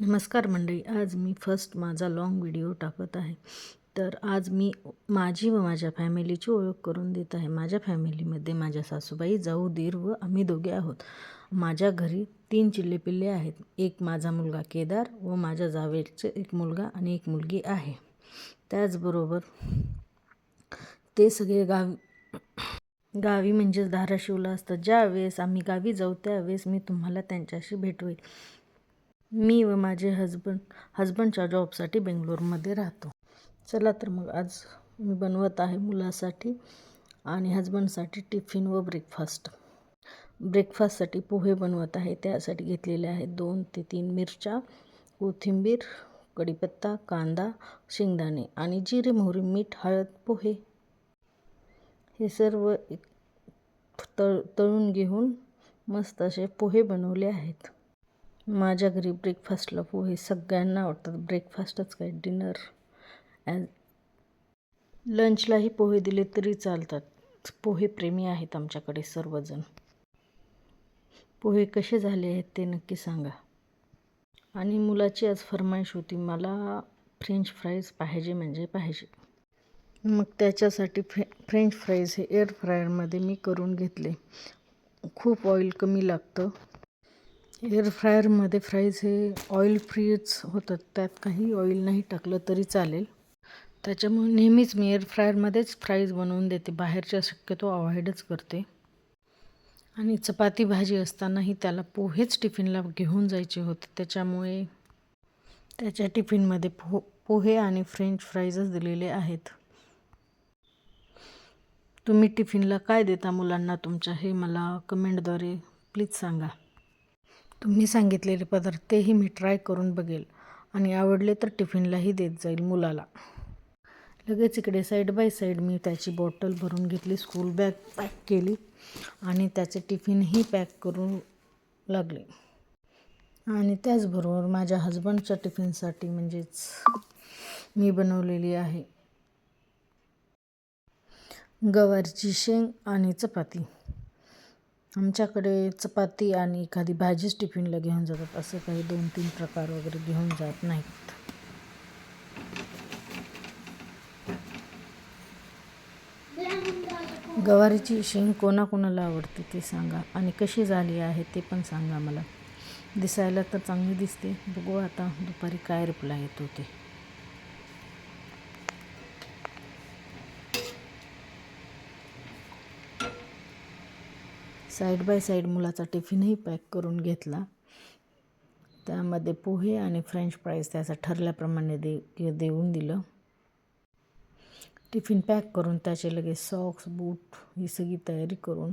नमस्कार मंडळी आज मी फर्स्ट माझा लाँग व्हिडिओ टाकत आहे. तर आज मी माझी व माझ्या फॅमिलीची ओळख करून देत आहे. माझ्या फॅमिलीमध्ये माझ्या सासूबाई जाऊ दीर व आम्ही दोघे आहोत. माझ्या घरी तीन चिल्ले पिल्ले आहेत. एक माझा मुलगा केदार व माझ्या जावेचे एक मुलगा आणि एक मुलगी आहे. त्याचबरोबर ते सगळे गावी गावी म्हणजेच धाराशिवला असतात. ज्यावेळेस आम्ही गावी जाऊ त्यावेळेस मी तुम्हाला त्यांच्याशी भेटवेल. मी व माझे हजबंड हजबंडच्या जॉबसाठी बेंगलोरमध्ये राहतो. चला तर मग आज मी बनवत आहे मुलासाठी आणि हजबंडसाठी टिफिन व ब्रेकफास्ट ब्रेकफास्टसाठी पोहे बनवत आहे. त्यासाठी घेतलेले आहेत दोन ते तीन मिरच्या कोथिंबीर कढीपत्ता कांदा शेंगदाणे आणि जिरे मोहरी मीठ हळद पोहे. हे सर्व एक तळ तळून घेऊन मस्त असे पोहे बनवले आहेत. माझ्या घरी ब्रेकफास्टला पोहे सगळ्यांना आवडतात. ब्रेकफास्टच काय डिनर ॲज लंचलाही पोहे दिले तरी चालतात. पोहे प्रेमी आहेत आमच्याकडे सर्वजण. पोहे कसे झाले आहेत ते नक्की सांगा. आणि मुलाची आज फरमाईश होती मला फ्रेंच फ्राईज पाहिजे म्हणजे पाहिजे. मग त्याच्यासाठी फ्रे फ्रेंच फ्राईज हे एअर फ्रायरमध्ये मी करून घेतले. खूप ऑइल कमी लागतं. एअर फ्रायरमध्ये फ्राईज हे ऑइल फ्रीच होतात. त्यात काही ऑइल नाही टाकलं तरी चालेल. त्याच्यामुळे नेहमीच मी एअर फ्रायरमध्येच फ्राईज बनवून देते. बाहेरच्या शक्यतो अवॉइडच करते. आणि चपाती भाजी असतानाही त्याला पोहेच टिफिनला घेऊन जायचे होते. त्याच्यामुळे त्याच्या टिफिनमध्ये पो पोहे आणि फ्रेंच फ्राईजच दिलेले आहेत. तुम्ही टिफिनला काय देता मुलांना तुमच्या हे मला कमेंटद्वारे प्लीज सांगा. तुम्ही सांगितलेले पदार्थ तेही मी ट्राय करून बघेल आणि आवडले तर टिफिनलाही देत जाईल मुलाला. लगेच इकडे साईड बाय साईड मी त्याची बॉटल भरून घेतली स्कूल बॅग पॅक केली आणि त्याचे टिफिनही पॅक करू लागले. आणि त्याचबरोबर माझ्या हजबंडच्या टिफिनसाठी म्हणजेच मी बनवलेली आहे गवारची शेंग आणि चपाती. आमच्याकडे चपाती आणि एखादी भाजीच टिफिनला घेऊन जातात. असं काही दोन तीन प्रकार वगैरे घेऊन जात नाहीत. गवारीची शेंग कोणाकोणाला आवडते ते सांगा आणि कशी झाली आहे ते पण सांगा मला. दिसायला तर चांगली दिसते. बघू आता दुपारी काय रिप्लाय येतो ते. साईड बाय साईड मुलाचा टिफिनही पॅक करून घेतला. त्यामध्ये पोहे आणि फ्रेंच फ्राईज त्याचा ठरल्याप्रमाणे दे देऊन दिलं. टिफिन पॅक करून त्याचे लगेच सॉक्स बूट ही सगळी तयारी करून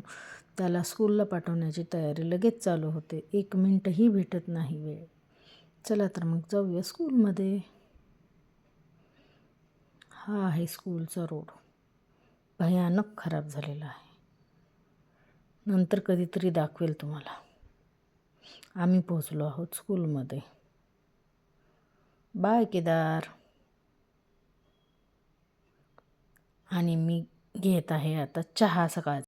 त्याला स्कूलला पाठवण्याची तयारी लगेच चालू होते. एक मिनटंही भेटत नाही वेळ. चला तर मग जाऊया स्कूलमध्ये. हा आहे स्कूलचा रोड. भयानक खराब झालेला आहे. नंतर कधीतरी दाखवेल तुम्हाला. आम्ही पोचलो आहोत स्कूलमध्ये. बाय केदार. आणि मी घेत आहे आता चहा सकाळ